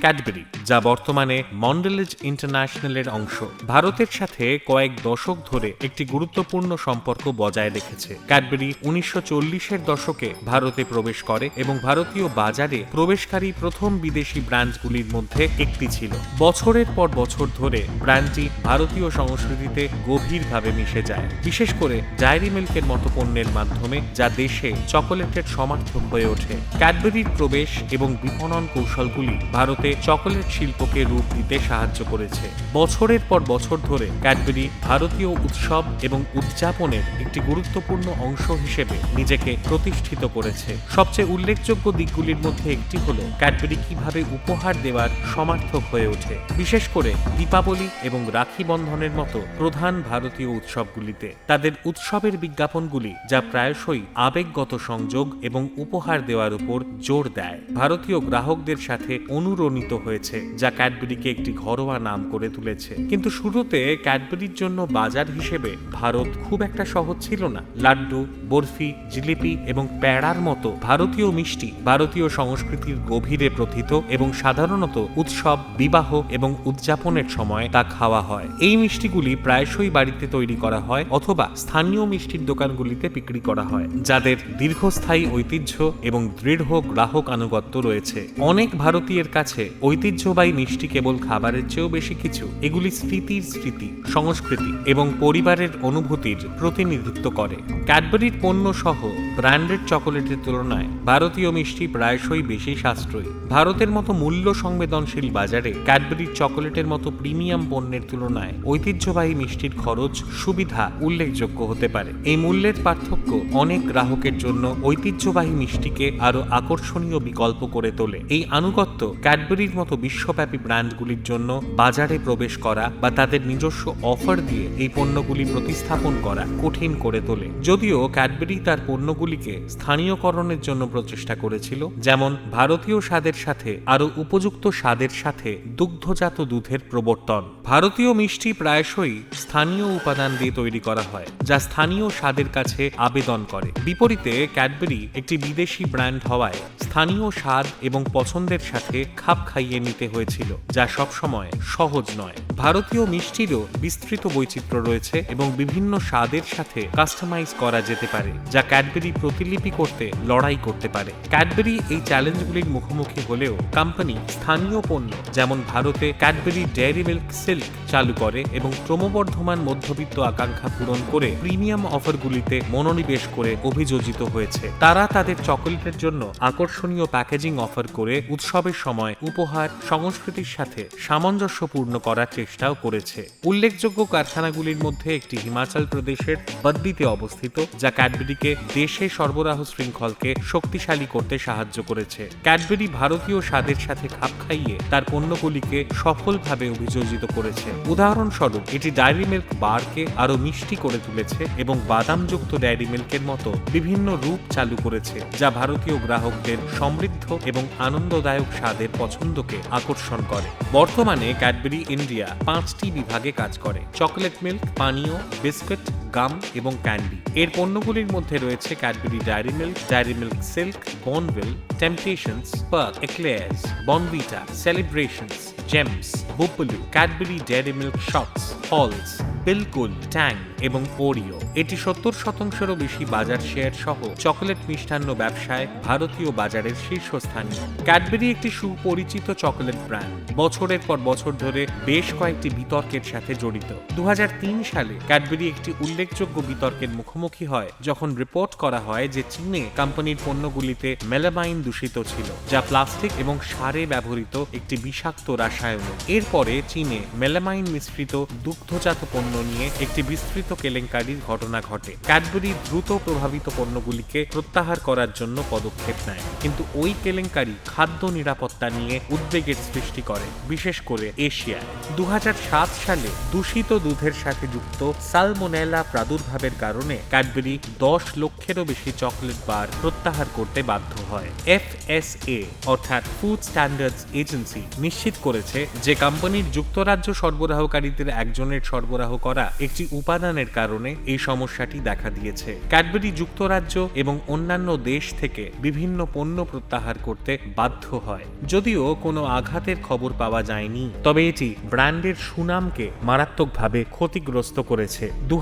Cadbury, যা বর্তমানে মন্ডেলেজ ইন্টারন্যাশনালের অংশ। ভারতের সাথে কয়েক দশক ধরে একটি গুরুত্বপূর্ণ সম্পর্ক বজায় রেখেছে। ক্যাডবেরি উনিশশো চল্লিশের দশকে ভারতে প্রবেশ করে এবং ভারতীয় বাজারে প্রবেশকারী প্রথম বিদেশি ব্র্যান্ডগুলির মধ্যে একটি ছিল। বছরের পর বছর ধরে ব্র্যান্ডটি ভারতীয় সংস্কৃতিতে গভীরভাবে মিশে যায়। বিশেষ করে ডায়েরি মিল্কের মতো পণ্যের মাধ্যমে, যা দেশে চকোলেটের সমার্থক হয়ে ওঠে। ক্যাডবেরির প্রবেশ এবং বিপণন কৌশলগুলি ভারতে চকোলেট শিল্পকে রূপ দিতে সাহায্য করেছে। বছরের পর বছর ধরে ক্যাডবেরি ভারতীয় উৎসব এবং উদযাপনের একটি গুরুত্বপূর্ণ অংশ হিসেবে নিজেকে প্রতিষ্ঠিত করেছে। সবচেয়ে উল্লেখযোগ্য দিকগুলির মধ্যে একটি হল ক্যাডবেরি কীভাবে উপহার দেওয়ার সমার্থক হয়ে ওঠে। বিশেষ করে দীপাবলি এবং রাখি বন্ধনের মতো প্রধান ভারতীয় উৎসবগুলিতে। তাদের উৎসবের বিজ্ঞাপনগুলি যা প্রায়শই আবেগগত সংযোগ এবং উপহার দেওয়ার উপর জোর দেয়। ভারতীয় গ্রাহকদের সাথে অনুরণিত হয়েছে, যা ক্যাডবেরিকে একটি ঘরোয়া নাম করে তুলেছে। কিন্তু শুরুতে ক্যাডবেরির জন্য বাজার হিসেবে ভারত খুব একটা সহজ ছিল না। লাড্ডু, বরফি, জিলিপি এবং প্যাড়ার মতো ভারতীয় মিষ্টি ভারতীয় সংস্কৃতির গভীরে প্রথিত এবং সাধারণত উৎসব, বিবাহ এবং উদযাপনের সময় তা খাওয়া হয়। এই মিষ্টিগুলি প্রায়শই বাড়িতে তৈরি করা হয় অথবা স্থানীয় মিষ্টির দোকানগুলিতে বিক্রি করা হয়, যাদের দীর্ঘস্থায়ী ঐতিহ্য এবং দৃঢ় গ্রাহক আনুগত্য রয়েছে। অনেক ভারতীয়ের কাছে ঐতিহ্যবাহী মিষ্টি কেবল খাবারের চেয়েও বেশি কিছু। এগুলি স্মৃতির স্মৃতি, সংস্কৃতি এবং পরিবারের অনুভূতির প্রতিনিধিত্ব করে। ক্যাডবেরির পণ্য সহ ব্র্যান্ডেড চকোলেটের তুলনায় ভারতীয় মিষ্টি প্রায়শই বেশি সাশ্রয়ী। ভারতের মতো মূল্য সংবেদনশীল বাজারে ক্যাডবেরির চকোলেটের মতো প্রিমিয়াম পণ্যের তুলনায় ঐতিহ্যবাহী মিষ্টির খরচ সুবিধা উল্লেখযোগ্য হতে পারে। এই মূল্যের পার্থক্য অনেক গ্রাহকের জন্য ঐতিহ্যবাহী মিষ্টিকে আরও আকর্ষণীয় বিকল্প করে তোলে। এই আনুগত্য ক্যাডবেরির মতো বিশ্বব্যাপী ব্র্যান্ডগুলির জন্য বাজারে প্রবেশ করা বা তাদের নিজস্ব অফার দিয়ে এই পণ্যগুলি প্রতিস্থাপন করা কঠিন করে তোলে। যদিও ক্যাডবেরি তার পণ্যগুলিকে স্থানীয়করণের জন্য প্রচেষ্টা করেছিল, যেমন ভারতীয় স্বাদের সাথে আরও উপযুক্ত স্বাদের সাথে দুগ্ধজাত দুধের প্রবর্তন। ভারতীয় মিষ্টি প্রায়শই স্থানীয় উপাদান দিয়ে তৈরি করা হয়, যা স্থানীয় স্বাদের কাছে আবেদন করে। বিপরীতে ক্যাডবেরি একটি বিদেশি ব্র্যান্ড হওয়ায় স্থানীয় স্বাদ এবং পছন্দের সাথে খাপ খাইয়ে নিতে হয়েছিল, যা সবসময় সহজ নয়। ভারতীয় মিষ্টিরও বিস্তৃত বৈচিত্র্য রয়েছে এবং বিভিন্ন স্বাদের সাথে কাস্টমাইজ করা যেতে পারে, যা ক্যাডবেরি প্রতিলিপি করতে, লড়াই করতে পারে। ক্যাডবেরি এই চ্যালেঞ্জগুলির মুখোমুখি হলেও কোম্পানি স্থানীয় পণ্য, যেমন ভারতে ক্যাডবেরি ডেয়ারি মিল্ক সিল্ক চালু করে এবং ক্রমবর্ধমান মধ্যবিত্ত আকাঙ্ক্ষা পূরণ করে প্রিমিয়াম অফারগুলিতে মনোনিবেশ করে অভিযোজিত হয়েছে। তারা তাদের চকোলেটের জন্য আকর্ষণীয় প্যাকেজিং অফার করে উৎসবের সময় উপহার সংস্কৃতির সাথে সামঞ্জস্যপূর্ণ করার চেষ্টাও করেছে। উল্লেখযোগ্য কারখানাগুলির মধ্যে একটি হিমাচল প্রদেশের বদ্দিতে অবস্থিত, যা ক্যাডবেরিকে দেশে সরবরাহ শৃঙ্খলকে শক্তিশালী করতে সাহায্য করেছে। ক্যাডবেরি ভারতীয় স্বাদের সাথে খাপ খাইয়ে তার পণ্যগুলিকে সফলভাবে অভিযোজিত করেছে। উদাহরণস্বরূপ, এটি ডায়েরি মিল্ক বারকে আরও মিষ্টি করে তুলেছে এবং বাদামযুক্ত ডায়েরি মিল্কের মতো বিভিন্ন রূপ চালু করেছে, যা ভারতীয় গ্রাহকদের সমৃদ্ধ এবং আনন্দদায়ক স্বাদের পছন্দকে আকর্ষণ করে। বর্তমানে ক্যাডবেরি ইন্ডিয়া পাঁচটি বিভাগে কাজ করে। চকলেট মিল্ক, পানীয়, বিস্কুট, গাম এবং ক্যান্ডি। এর পণ্যগুলির মধ্যে রয়েছে Cadbury Dairy Milk Dairy Milk Silk Bournville Temptations Perk Eclairs Bournvita Celebrations Gems Bubbaloo Cadbury Dairy Milk Shots Halls বিলকুল ট্যাং এবং ওরিও এটি সত্তর শতাংশেরও বেশি বাজার শেয়ার সহ চকোলেট মিষ্টান্ন ব্যবসায় ভারতীয় বাজারের শীর্ষস্থানীয় ক্যাডবেরি একটি সুপরিচিত চকোলেট ব্র্যান্ড বছরের পর বছর ধরে বেশ কয়েকটি বিতর্কের সাথে জড়িত। দু সালে ক্যাডবেরি একটি উল্লেখযোগ্য বিতর্কের মুখোমুখি হয়, যখন রিপোর্ট করা হয় যে চীনে কোম্পানির পণ্যগুলিতে মেলামাইন দূষিত ছিল, যা প্লাস্টিক এবং সারে ব্যবহৃত একটি বিষাক্ত রাসায়ন এরপরে চীনে মেলামাইন মিশ্রিত দুগ্ধজাত পণ্য নিয়ে একটি বিস্তৃত কেলেঙ্কারির ঘটনা ঘটে। ক্যাডবেরি দ্রুত প্রভাবিত পণ্যগুলিকে প্রত্যাহার করার জন্য পদক্ষেপ নেয়। কিন্তু ওই কেলেঙ্কারি খাদ্য নিরাপত্তা নিয়ে উদ্বেগের সৃষ্টি করে, বিশেষ করে এশিয়ায়। দু সালে দূষিত দুধের সাথে যুক্ত সালমোনেলা প্রাদুর্ভাবের কারণে ক্যাডবেরি দশ লক্ষেরও বেশি চকলেট বার প্রত্যাহার করতে বাধ্য হয়। এফ এস এ অর্থাৎ ফুড স্ট্যান্ডার্ডস এজেন্সি, নিশ্চিত করেছে যে কোম্পানির যুক্তরাজ্য সরবরাহকারীদের একজনের সরবরাহ করা একটি উপাদান প্রতিষ্ঠানের কারণে এই সমস্যাটি দেখা দিয়েছে। ক্যাডবেরি যুক্তরাজ্য এবং অন্যান্য দেশ থেকে বিভিন্ন পণ্য প্রত্যাহার করতে বাধ্য হয়। যদিও কোনো আঘাতের খবর পাওয়া যায়নি, তবে এটি ব্র্যান্ডের সুনামকে মারাত্মকভাবে ক্ষতিগ্রস্ত করেছে। দু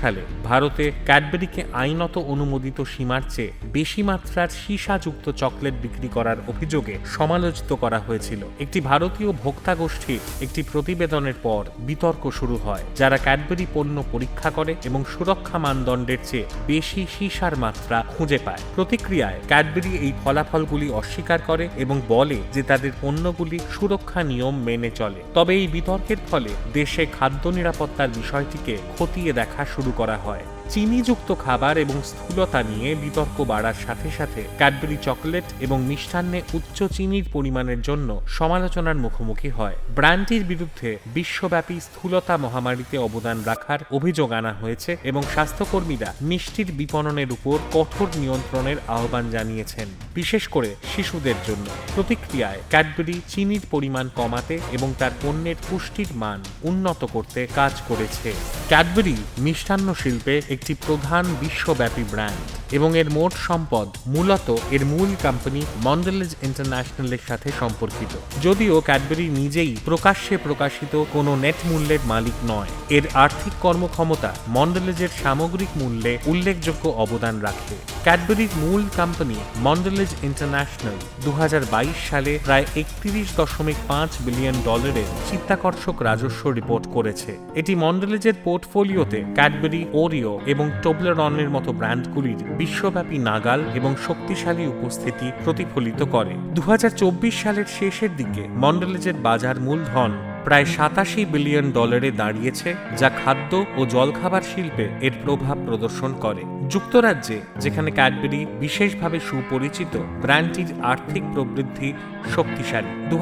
সালে ভারতে ক্যাডবেরিকে আইনত অনুমোদিত সীমার চেয়ে বেশি মাত্রার সীসাযুক্ত চকলেট বিক্রি করার অভিযোগে সমালোচিত করা হয়েছিল। একটি ভারতীয় ভোক্তা গোষ্ঠীর একটি প্রতিবেদনের পর বিতর্ক শুরু হয়, যারা ক্যাডবেরি পণ্য পরীক্ষা করে এবং সুরক্ষা মানদণ্ডের চেয়ে বেশি সীসার মাত্রা খুঁজে পায়। প্রতিক্রিয়ায় ক্যাডবেরি এই ফলাফলগুলি অস্বীকার করে এবং বলে যে তাদের পণ্যগুলি সুরক্ষা নিয়ম মেনে চলে। তবে এই বিতর্কের ফলে দেশে খাদ্য নিরাপত্তার বিষয়টিকে খতিয়ে দেখা শুরু করা হয়। চিনিযুক্ত খাবার এবং স্থূলতা নিয়ে বিতর্ক বাড়ার সাথে সাথে ক্যাডবেরি চকলেট এবং মিষ্টান্নে উচ্চ চিনির পরিমাণের জন্য সমালোচনার মুখোমুখি হয়। ব্র্যান্ডটির বিরুদ্ধে বিশ্বব্যাপী স্থূলতা মহামারীতে অবদান রাখার অভিযোগ আনা হয়েছে এবং স্বাস্থ্যকর্মীরা মিষ্টির বিপণনের উপর কঠোর নিয়ন্ত্রণের আহ্বান জানিয়েছেন, বিশেষ করে শিশুদের জন্য। প্রতিক্রিয়ায় ক্যাডবেরি চিনির পরিমাণ কমাতে এবং তার পণ্যের পুষ্টির মান উন্নত করতে কাজ করেছে। ক্যাডবেরি মিষ্টান্ন শিল্পে একটি প্রধান বিশ্বব্যাপী ব্র্যান্ড। এবং এর মোট সম্পদ মূলত এর মূল কোম্পানি মন্ডেলেজ ইন্টারন্যাশনালের সাথে সম্পর্কিত। যদিও ক্যাডবেরি নিজেই প্রকাশ্যে প্রকাশিত কোনো নেট মূল্যের মালিক নয়, এর আর্থিক কর্মক্ষমতা মন্ডেলেজের সামগ্রিক মূল্যে উল্লেখযোগ্য অবদান রাখে। ক্যাডবেরির মূল কোম্পানি মন্ডেলেজ ইন্টারন্যাশনাল দু হাজার বাইশ সালে প্রায় একত্রিশ দশমিক পাঁচ বিলিয়ন ডলারের চিত্তাকর্ষক রাজস্ব রিপোর্ট করেছে। এটি মন্ডেলেজের পোর্টফোলিওতে ক্যাডবেরি ওরিও এবং টোবলেরনের মতো ব্র্যান্ডগুলির বিশ্বব্যাপী নাগাল এবং শক্তিশালী উপস্থিতি প্রতিফলিত করে। দু হাজার চব্বিশ সালের শেষের দিকে মন্ডলেজের বাজার মূলধন প্রায় সাতাশি বিলিয়ন ডলারে দাঁড়িয়েছে যা খাদ্য ও জলখাবার শিল্পে এর প্রভাব প্রদর্শন করে। যুক্তরাজ্যে, যেখানে ক্যাডবেরি বিশেষভাবে সুপরিচিত, ব্র্যান্ডটির আর্থিক প্রবৃদ্ধি শক্তিশালী। দু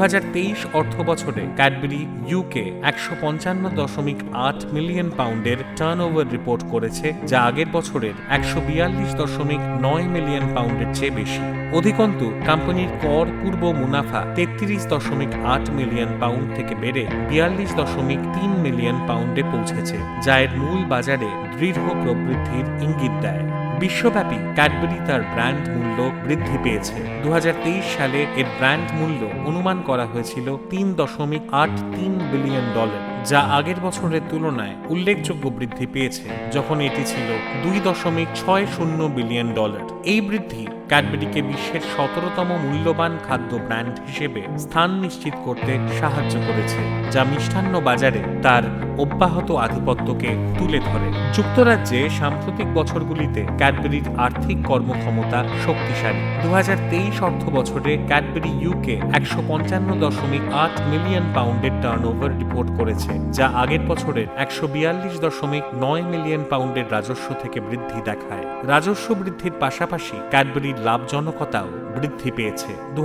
অর্থ বছরে ক্যাডবেরি ইউকে একশো পঞ্চান্ন দশমিক আট মিলিয়ন পাউন্ডের টার্ন রিপোর্ট করেছে, যা আগের বছরের একশো বিয়াল্লিশ দশমিক নয় মিলিয়ন পাউন্ডের চেয়ে বেশি। অধিকন্তু, কোম্পানির কর পূর্ব মুনাফা তেত্রিশ দশমিক আট মিলিয়ন পাউন্ড থেকে বেড়ে বিয়াল্লিশ দশমিক তিন মিলিয়ন পাউন্ডে পৌঁছেছে, যা এর মূল বাজারে দৃঢ় প্রবৃদ্ধির ইঙ্গিত দেয়। বিশ্বব্যাপী ক্যাডবেরি তার ব্র্যান্ড মূল্য বৃদ্ধি পেয়েছে। দু হাজার তেইশ সালে এর ব্র্যান্ড মূল্য অনুমান করা হয়েছিল তিন দশমিক আট তিন বিলিয়ন ডলার, যা আগের বছরের তুলনায় উল্লেখযোগ্য বৃদ্ধি পেয়েছে, যখন এটি ছিল দুই দশমিক ছয় শূন্য বিলিয়ন ডলার। এই বৃদ্ধি ক্যাডবেরিকে বিশ্বের সতেরোতম মূল্যবান খাদ্য ব্র্যান্ড হিসেবে স্থান নিশ্চিত করতে সাহায্য করেছে, যা মিষ্টান্ন বাজারে তার অব্যাহত আধিপত্যকে তুলে ধরে। যুক্তরাজ্যে সাম্প্রতিক বছরগুলিতে ক্যাডবেরির আর্থিক কর্মক্ষমতা শক্তিশালী। দু তেইশ অর্থ বছরে ক্যাডবেরি ইউকে একশো পঞ্চান্ন দশমিক আট মিলিয়ন পাউন্ডের টার্ন রিপোর্ট করেছে, যা আগের বছরের একশো বিয়াল্লিশ দশমিক নয় মিলিয়ন পাউন্ডের রাজস্ব থেকে বৃদ্ধি দেখায়। রাজস্ব বৃদ্ধির পাশাপাশি ক্যাডবেরির লাভজনকতাও। বৃদ্ধি পেয়েছে। দু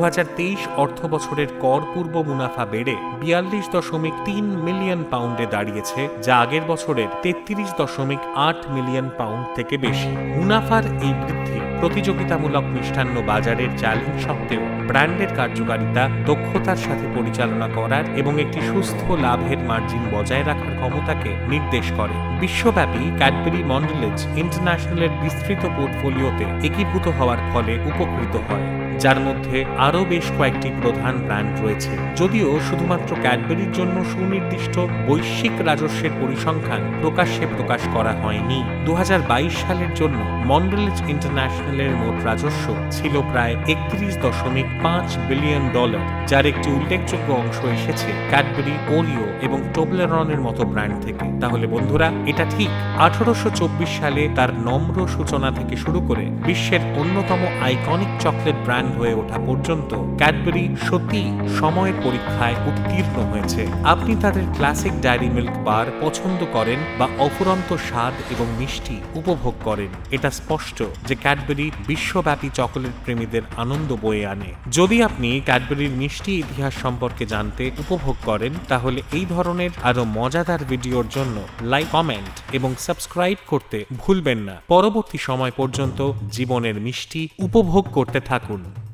অর্থ বছরের কর পূর্ব মুনাফা বেড়ে বিয়াল্লিশ দশমিক তিন মিলিয়ন পাউন্ডে দাঁড়িয়েছে, যা আগের বছরের তেত্রিশ দশমিক আট মিলিয়ন পাউন্ড থেকে বেশি। মুনাফার এই বৃদ্ধি প্রতিযোগিতামূলক মিষ্টান্ন বাজারের চ্যালেঞ্জ সত্ত্বেও ব্র্যান্ডের কার্যকারিতা, দক্ষতার সাথে পরিচালনা করার এবং একটি সুস্থ লাভের মার্জিন বজায় রাখার ক্ষমতাকে নির্দেশ করে। বিশ্বব্যাপী ক্যাডবেরি মন্ডেলেজ ইন্টারন্যাশনালের বিস্তৃত পোর্টফোলিওতে একীভূত হওয়ার ফলে উপকৃত হয়। যার মধ্যে আরও বেশ কয়েকটি প্রধান ব্র্যান্ড রয়েছে। যদিও শুধুমাত্র ক্যাডবেরির জন্য সুনির্দিষ্ট বৈশ্বিক রাজস্বের পরিসংখ্যান প্রকাশ্যে প্রকাশ করা হয়নি। দু হাজার বাইশ সালের জন্য মন্ডেলেজ ইন্টারন্যাশনালের মোট রাজস্ব ছিল প্রায় একত্রিশ দশমিক পাঁচ বিলিয়ন ডলার, যার একটি উল্লেখযোগ্য অংশ এসেছে ক্যাডবেরি, ওরিও এবং টোবলেরনের মতো ব্র্যান্ড থেকে। তাহলে বন্ধুরা, এটা ঠিক আঠারোশো চব্বিশ সালে তার নম্র সূচনা থেকে শুরু করে বিশ্বের অন্যতম আইকনিক চকলেট ব্র্যান্ড হয়ে ওঠা পর্যন্ত ক্যাডবেরি সত্যি সময়ের পরীক্ষায় উত্তীর্ণ হয়েছে। আপনি তাদের ক্লাসিক ডায়েরি মিল্ক বার পছন্দ করেন বা অফুরন্ত স্বাদ এবং মিষ্টি উপভোগ করেন। এটা স্পষ্ট যে ক্যাডবেরি বিশ্বব্যাপী চকোলেট প্রেমীদের আনন্দ বয়ে আনে। যদি আপনি ক্যাডবেরির মিষ্টি ইতিহাস সম্পর্কে জানতে উপভোগ করেন, তাহলে এই ধরনের আরও মজাদার ভিডিওর জন্য লাইক কমেন্ট এবং সাবস্ক্রাইব করতে ভুলবেন না। পরবর্তী সময় পর্যন্ত জীবনের মিষ্টি উপভোগ করতে থাকুন। রাখুন